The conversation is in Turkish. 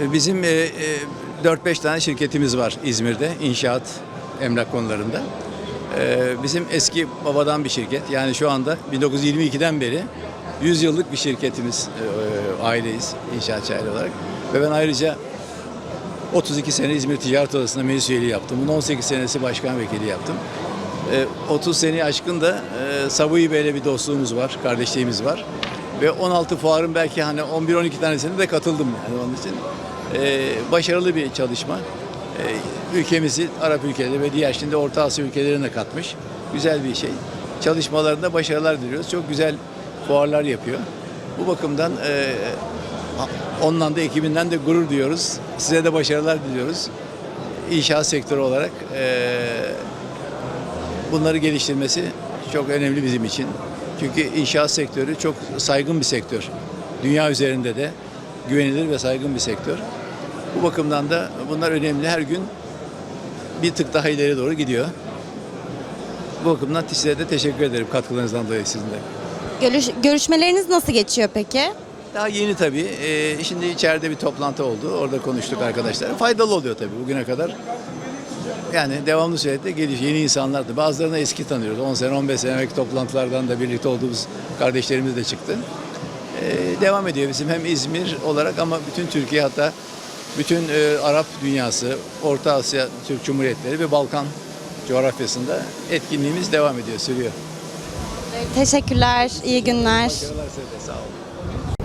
E, Bizim e, e, 4-5 tane şirketimiz var İzmir'de inşaat emlak konularında. E, Bizim eski babadan bir şirket yani şu anda 1922'den beri 100 yıllık bir şirketimiz, e, e, aileyiz inşaatçı aile olarak. Ve ben ayrıca 32 sene İzmir Ticaret Odası'nda meclis üyeliği yaptım. Bunun 18 senesi başkan vekili yaptım. E, 30 seneyi aşkın da e, Sabuhi Bey'le bir dostluğumuz var, kardeşliğimiz var. Ve 16 fuarın belki hani 11-12 tanesine de katıldım yani onun için. E, başarılı bir çalışma. E, ülkemizi Arap ülkeleri ve diğer şimdi Orta Asya ülkelerine katmış. Güzel bir şey. Çalışmalarında başarılar diliyoruz. Çok güzel fuarlar yapıyor. Bu bakımdan e, ondan da ekibinden de gurur duyuyoruz. Size de başarılar diliyoruz. İnşaat sektörü olarak e, bunları geliştirmesi çok önemli bizim için. Çünkü inşaat sektörü çok saygın bir sektör. Dünya üzerinde de güvenilir ve saygın bir sektör. Bu bakımdan da bunlar önemli. Her gün bir tık daha ileri doğru gidiyor. Bu bakımdan size de teşekkür ederim katkılarınızdan dolayı sizin de. Görüş, görüşmeleriniz nasıl geçiyor peki? Daha yeni tabii. Ee, şimdi içeride bir toplantı oldu. Orada konuştuk arkadaşlar. Faydalı oluyor tabii bugüne kadar. Yani devamlı sürekli geliş yeni insanlar da. Bazılarını eski tanıyoruz. 10 sene 15 senelik toplantılardan da birlikte olduğumuz kardeşlerimiz de çıktı. Ee, devam ediyor bizim hem İzmir olarak ama bütün Türkiye hatta bütün e, Arap dünyası, Orta Asya Türk Cumhuriyetleri ve Balkan coğrafyasında etkinliğimiz devam ediyor, sürüyor. Teşekkürler, iyi günler. Başarılar size de, sağ olun.